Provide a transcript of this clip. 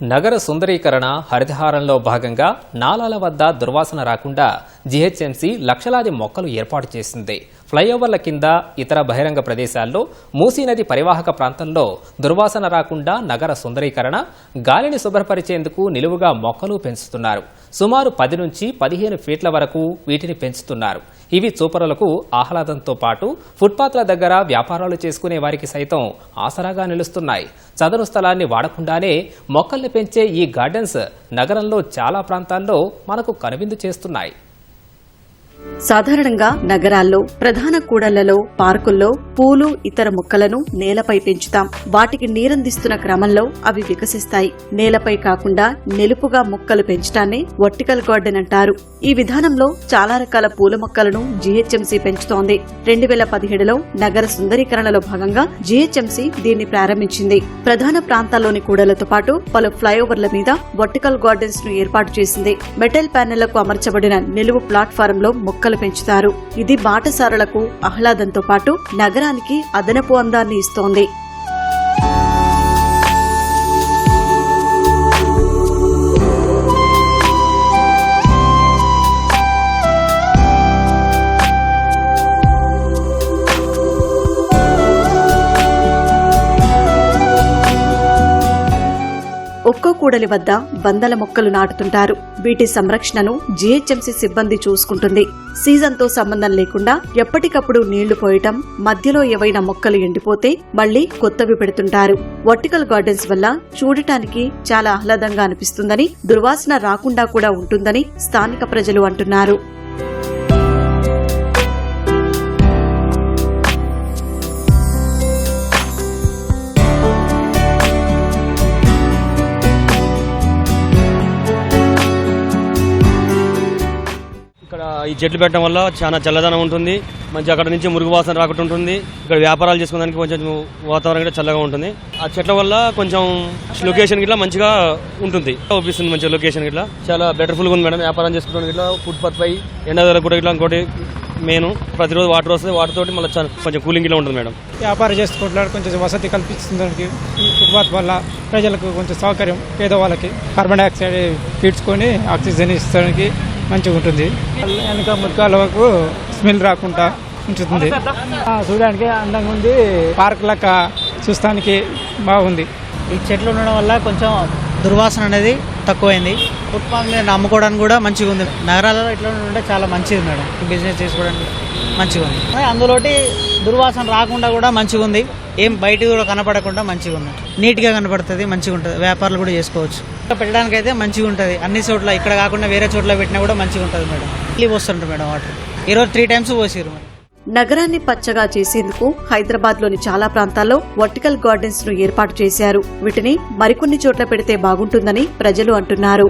నగర సుందరీకరణ హరితహారంలో భాగంగా నాలాల వద్ద దుర్వాసన రాకుండా జీహెచ్ఎంసీ లక్షలాది మొక్కలు ఏర్పాటు చేసింది. ఫ్లైఓవర్ల కింద ఇతర బహిరంగ ప్రదేశాల్లో మూసీ నది పరివాహక ప్రాంతంలో దుర్వాసన రాకుండా నగర సుందరీకరణ గాలిని శుభ్రపరిచేందుకు నిలువుగా మొక్కలు పెంచుతున్నారు. సుమారు పది నుంచి పదిహేను ఫీట్ల వరకు వీటిని పెంచుతున్నారు. ఇవి చూపరులకు ఆహ్లాదంతో పాటు ఫుట్పాత్ల దగ్గర వ్యాపారాలు చేసుకునే వారికి సైతం ఆసరాగా నిలుస్తున్నాయి. చదును స్థలాన్ని వాడకుండానే మొక్కల్ని పెంచే ఈ గార్డెన్స్ నగరంలో చాలా ప్రాంతాల్లో మనకు కనువిందు చేస్తున్నాయి. సాధారణంగా నగరాల్లో ప్రధాన కూడళ్ళలో పార్కుల్లో పూలు ఇతర మొక్కలను నేలపై పెంచుతాం. వాటికి నీరందిస్తున్న క్రమంలో అవి వికసిస్తాయి. నేలపై కాకుండా నిలుపుగా మొక్కలు పెంచడాన్ని వర్టికల్ గార్డెన్ అంటారు. ఈ విధానంలో చాలా రకాల పూల మొక్కలను జీహెచ్ఎంసీ పెంచుతోంది. రెండు వేల పదిహేడులో నగర సుందరీకరణలో భాగంగా జీహెచ్ఎంసీ దీన్ని ప్రారంభించింది. ప్రధాన ప్రాంతాల్లోని కూడలతో పాటు పలు ఫ్లైఓవర్ల మీద వర్టికల్ గార్డెన్స్ను ఏర్పాటు చేసింది. మెటల్ ప్యానెళ్ళకు అమర్చబడిన నిలువు ప్లాట్ఫారం లో మొక్కలు పెంచుతారు. ఇది బాటసారులకు ఆహ్లాదంతో పాటు నగరానికి అదనపు అందాన్ని ఇస్తోంది. కూడలి వద్ద వందల మొక్కలు నాటుతుంటారు. వీటి సంరక్షణను జీహెచ్ఎంసీ సిబ్బంది చూసుకుంటుంది. సీజన్తో సంబంధం లేకుండా ఎప్పటికప్పుడు నీళ్ళు పోయటం మధ్యలో ఏవైనా మొక్కలు ఎండిపోతే మళ్ళీ కొత్తవి పెడుతుంటారు. వర్టికల్ గార్డెన్స్ వల్ల చూడటానికి చాలా ఆహ్లాదంగా అనిపిస్తుందని దుర్వాసన రాకుండా కూడా ఉంటుందని స్థానిక ప్రజలు అంటున్నారు. ఈ చెట్లు పెట్టడం వల్ల చాలా చల్లదనం ఉంటుంది. మంచి అక్కడ నుంచి మురుగు వాసన రాకుండా ఉంటుంది. ఇక్కడ వ్యాపారాలు చేసుకోవడానికి కొంచెం వాతావరణం కూడా చల్లగా ఉంటుంది. ఆ చెట్ల వల్ల కొంచెం లొకేషన్ గిట్లా మంచిగా ఉంటుంది. అవుపిస్తుంది మంచి లొకేషన్ గిట్లా. చాలా బెటర్ఫుల్గా ఉంది మేడం వ్యాపారం చేసుకోవడానికి ఇట్లా. ఫుట్పాత్ పై ఎండాదల కూడా ఇట్లా ఇంకోటి మెయిన్ ప్రతిరోజు వాటర్ వస్తుంది. వాటర్ తోటి మళ్ళీ కొంచెం కూలింగ్ ఇలా ఉంటుంది మేడం. వ్యాపారం చేసుకుంటున్నారు. కొంచెం వసతి కల్పిస్తుంది దానికి. ఫుట్పాత్ వల్ల ప్రజలకు కొంచెం సౌకర్యం. పేదవాళ్ళకి కార్బన్ డైఆక్సైడ్ పీడ్చుకొని ఆక్సిజన్ ఇచ్చడానికి మంచిగా ఉంటుంది. వెనక ముక్కల వరకు స్మెల్ రాకుండా ఉంచుతుంది. ఆ, చూడడానికి అందంగా ఉంది. పార్క్ లెక్క చూస్తానికి బాగుంది. ఈ చెట్లు ఉండడం వల్ల కొంచెం దుర్వాసన అనేది తక్కువైంది. ఫుట్పాత్ మీద నమ్ముకోవడానికి కూడా మంచిగా ఉంది. నగరాలలో ఇట్లా ఉంటే చాలా మంచిది మేడం. బిజినెస్ చేసుకోవడానికి మంచిగా ఉంది. అందులోటి దుర్వాసన రాకుండా కూడా మంచిగా ఉంది ఏం బయట కూడా కనపడకుండా మంచిగా ఉంది నీట్గా కనపడుతుంది మంచిగా ఉంటుంది వ్యాపారాలు కూడా చేసుకోవచ్చు. పెట్టడానికి అయితే మంచిగా ఉంటుంది అన్ని చోట్ల ఇక్కడ కాకుండా వేరే చోట్ల పెట్టినా కూడా మంచిగా ఉంటుంది మేడం. ఇల్లు పోస్తుంటారు మేడం వాటర్ ఈరోజు త్రీ టైమ్స్ పోసారు నగరాన్ని పచ్చగా చేసేందుకు హైదరాబాద్లోని చాలా ప్రాంతాల్లో వర్టికల్ గార్డెన్స్ను ఏర్పాటు చేశారు. వీటిని మరికొన్ని చోట్ల పెడితే బాగుంటుందని ప్రజలు అంటున్నారు.